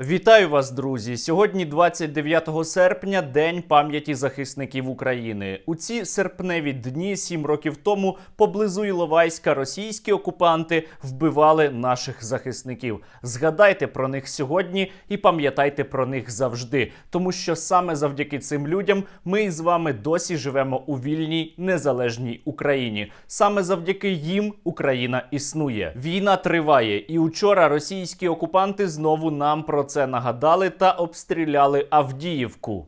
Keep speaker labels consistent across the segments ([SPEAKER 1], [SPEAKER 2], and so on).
[SPEAKER 1] Вітаю вас, друзі! Сьогодні, 29 серпня, День пам'яті захисників України. У ці серпневі дні, сім років тому, поблизу Іловайська російські окупанти вбивали наших захисників. Згадайте про них сьогодні і пам'ятайте про них завжди, тому що саме завдяки цим людям ми із вами досі живемо у вільній незалежній Україні. Саме завдяки їм Україна існує. Війна триває, і учора російські окупанти знову нам про це нагадали та обстріляли Авдіївку.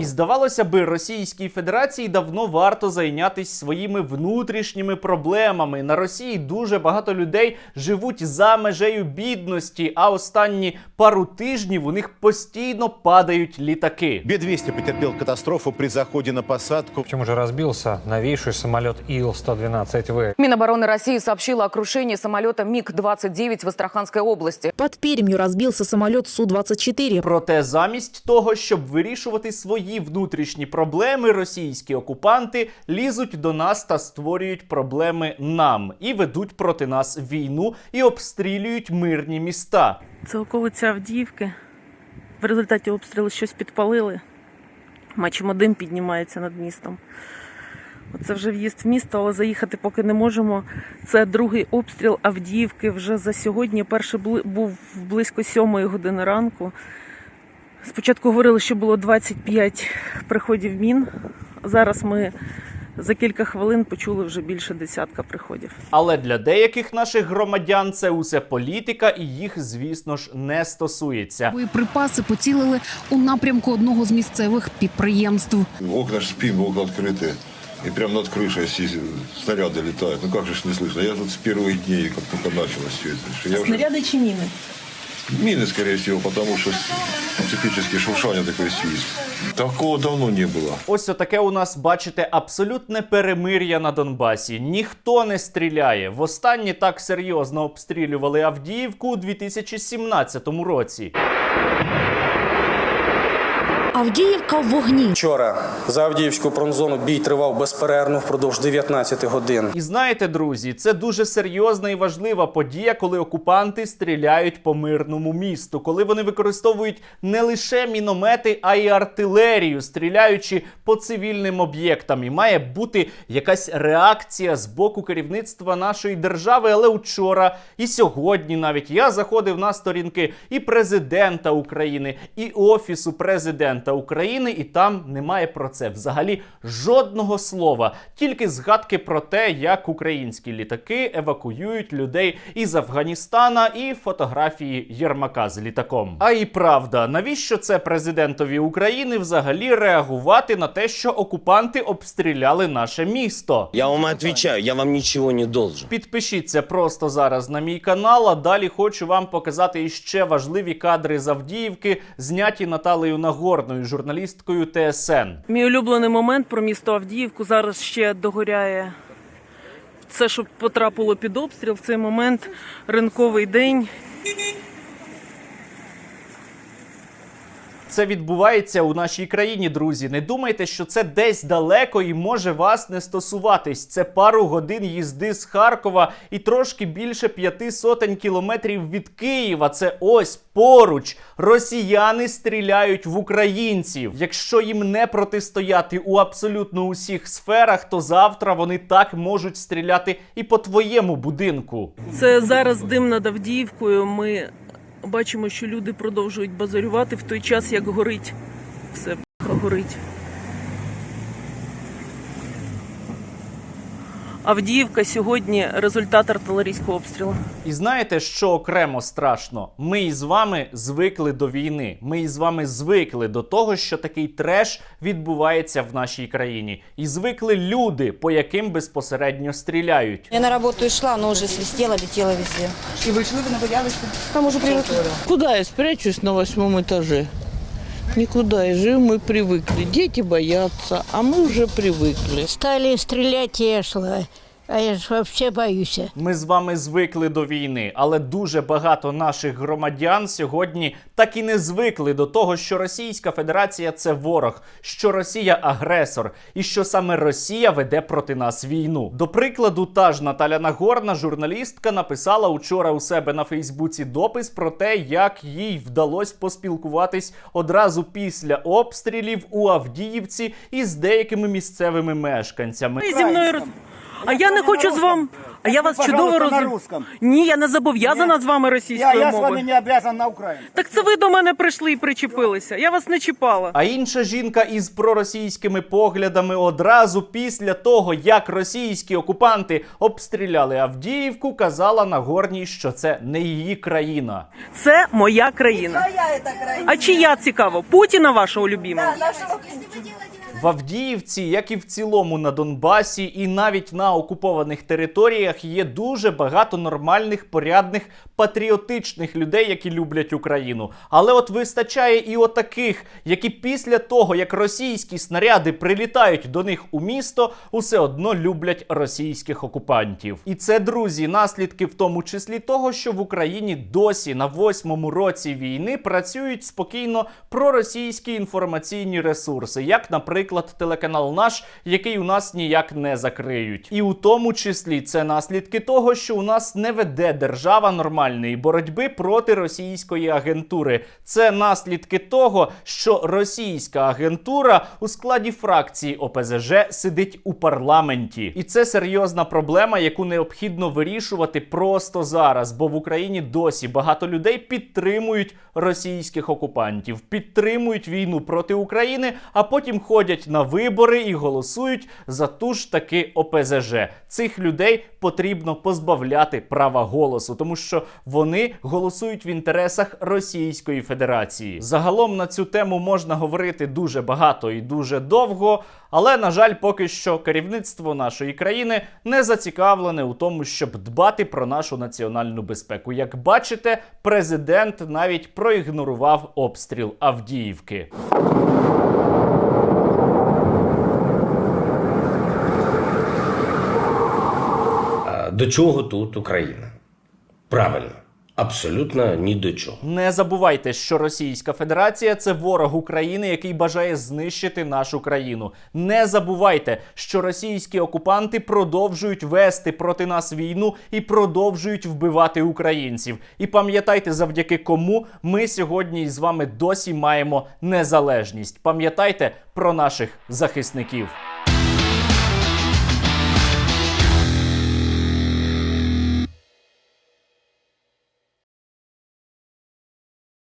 [SPEAKER 1] І здавалося би, Російській Федерації давно варто зайнятися своїми внутрішніми проблемами. На Росії дуже багато людей живуть за межею бідності, а останні пару тижнів у них постійно падають літаки.
[SPEAKER 2] Б-200 потерпел катастрофу при заходе на посадку.
[SPEAKER 3] Причем уже разбился новейший самолет Ил-112В.
[SPEAKER 4] Минобороны России сообщила о крушении самолета МиГ-29 в Астраханской области.
[SPEAKER 5] Под Пермью разбился самолет Су-24.
[SPEAKER 1] Проте замість того, щоб вирішувати свої внутрішні проблеми, російські окупанти лізуть до нас та створюють проблеми нам і ведуть проти нас війну і обстрілюють мирні міста.
[SPEAKER 6] Це околиця Авдіївки. В результаті обстрілу щось підпалили. Бачимо, дим піднімається над містом. Це вже в'їзд в місто, але заїхати поки не можемо. Це другий обстріл Авдіївки вже за сьогодні. Перший був близько сьомої години ранку. Спочатку говорили, що було 25 приходів мін. Зараз ми за кілька хвилин почули вже більше десятка приходів.
[SPEAKER 1] Але для деяких наших громадян це усе політика, і їх, звісно ж, не стосується.
[SPEAKER 5] Боєприпаси поцілили у напрямку одного з місцевих підприємств.
[SPEAKER 7] Окна ж спим, окна открыты. И прямо над крышей си- снаряды летают. Ну как же ж не слышно? Я тут с первых дней, как только началось все это. что я уже-
[SPEAKER 6] Снаряди чи міни?
[SPEAKER 7] Мины, скорее всего, потому что специфический шуршання такой свист. Такого давно не було.
[SPEAKER 1] Ось отаке у нас, бачите, абсолютне перемир'я на Донбасі. Ніхто не стріляє. Востаннє так серйозно обстрілювали Авдіївку у 2017 році.
[SPEAKER 5] Авдіївка в вогні.
[SPEAKER 8] Вчора за Авдіївську промзону бій тривав безперервно впродовж 19 годин.
[SPEAKER 1] І знаєте, друзі, це дуже серйозна і важлива подія, коли окупанти стріляють по мирному місту, коли вони використовують не лише міномети, а й артилерію, стріляючи по цивільним об'єктам. І має бути якась реакція з боку керівництва нашої держави. Але вчора і сьогодні навіть я заходив на сторінки і президента України, і офісу президента України, і там немає про це взагалі жодного слова, тільки згадки про те, як українські літаки евакуюють людей із Афганістана, і фотографії Єрмака з літаком. А і правда, навіщо це президентові України взагалі реагувати на те, що окупанти обстріляли наше місто?
[SPEAKER 9] Я вам отвечаю, я вам ничего не должен.
[SPEAKER 1] Підпишіться просто зараз на мій канал. А далі хочу вам показати іще важливі кадри з Авдіївки, зняті Наталею Нагорною, журналісткою ТСН.
[SPEAKER 6] Мій улюблений момент про місто Авдіївку зараз ще догоряє. Це, що потрапило під обстріл, в цей момент ринковий день.
[SPEAKER 1] Це відбувається у нашій країні, друзі. Не думайте, що це десь далеко і може вас не стосуватись. Це пару годин їзди з Харкова і трошки більше п'яти сотень кілометрів від Києва. Це ось поруч. Росіяни стріляють в українців. Якщо їм не протистояти у абсолютно усіх сферах, то завтра вони так можуть стріляти і по твоєму будинку.
[SPEAKER 6] Це зараз дим над Авдіївкою. Ми бачимо, що люди продовжують базарювати в той час, як горить. Все горить. Авдіївка сьогодні результат артилерійського обстрілу.
[SPEAKER 1] І знаєте, що окремо страшно? Ми із вами звикли до війни. Ми із вами звикли до того, що такий треш відбувається в нашій країні. І звикли люди, по яким безпосередньо стріляють.
[SPEAKER 10] Я на работу шла, но уже свистела, летела везде.
[SPEAKER 11] И вы чего вы не боялись?
[SPEAKER 10] Там уже привыкли.
[SPEAKER 11] Куда я спрячусь на восьмом этаже? Никуда. И живем мы привыкли. Дети боятся, а мы уже привыкли.
[SPEAKER 10] Стали стрелять, я шла. А я ж вообще боюсь.
[SPEAKER 1] Ми з вами звикли до війни, але дуже багато наших громадян сьогодні так і не звикли до того, що Російська Федерація це ворог, що Росія агресор, і що саме Росія веде проти нас війну. До прикладу, та ж Наталя Нагорна, журналістка, написала учора у себе на Фейсбуці допис про те, як їй вдалося поспілкуватись одразу після обстрілів у Авдіївці із деякими місцевими мешканцями.
[SPEAKER 6] Ви зі мною роз... А я не хочу з вами. А я вас чудово розумію. Ні, я не зобов'язана з вами російською мовою.
[SPEAKER 12] не обязан на Украину.
[SPEAKER 6] Так це ви до мене прийшли і причепилися. Я вас не чіпала.
[SPEAKER 1] А інша жінка із проросійськими поглядами одразу після того, як російські окупанти обстріляли Авдіївку, казала Нагорній, що це не її країна.
[SPEAKER 6] Це моя країна. А чия цікаво? Путіна вашого любимого?
[SPEAKER 1] В Авдіївці, як і в цілому на Донбасі, і навіть на окупованих територіях є дуже багато нормальних, порядних, патріотичних людей, які люблять Україну. Але от вистачає і отаких, які після того, як російські снаряди прилітають до них у місто, усе одно люблять російських окупантів. І це, друзі, наслідки в тому числі того, що в Україні досі на восьмому році війни працюють спокійно проросійські інформаційні ресурси, як, наприклад, телеканал наш, який у нас ніяк не закриють. І у тому числі це наслідки того, що у нас не веде держава нормальної боротьби проти російської агентури. Це наслідки того, що російська агентура у складі фракції ОПЗЖ сидить у парламенті, і це серйозна проблема, яку необхідно вирішувати просто зараз. Бо в Україні досі багато людей підтримують російських окупантів, підтримують війну проти України, а потім ходять на вибори і голосують за ту ж таки ОПЗЖ. Цих людей потрібно позбавляти права голосу, тому що вони голосують в інтересах Російської Федерації. Загалом на цю тему можна говорити дуже багато і дуже довго, але на жаль, поки що керівництво нашої країни не зацікавлене у тому, щоб дбати про нашу національну безпеку. Як бачите, президент навіть проігнорував обстріл Авдіївки.
[SPEAKER 9] До чого тут Україна? Правильно, абсолютно ні до чого.
[SPEAKER 1] Не забувайте, що Російська Федерація це ворог України, який бажає знищити нашу країну. Не забувайте, що російські окупанти продовжують вести проти нас війну і продовжують вбивати українців. І пам'ятайте, завдяки кому ми сьогодні із вами досі маємо незалежність. Пам'ятайте про наших захисників.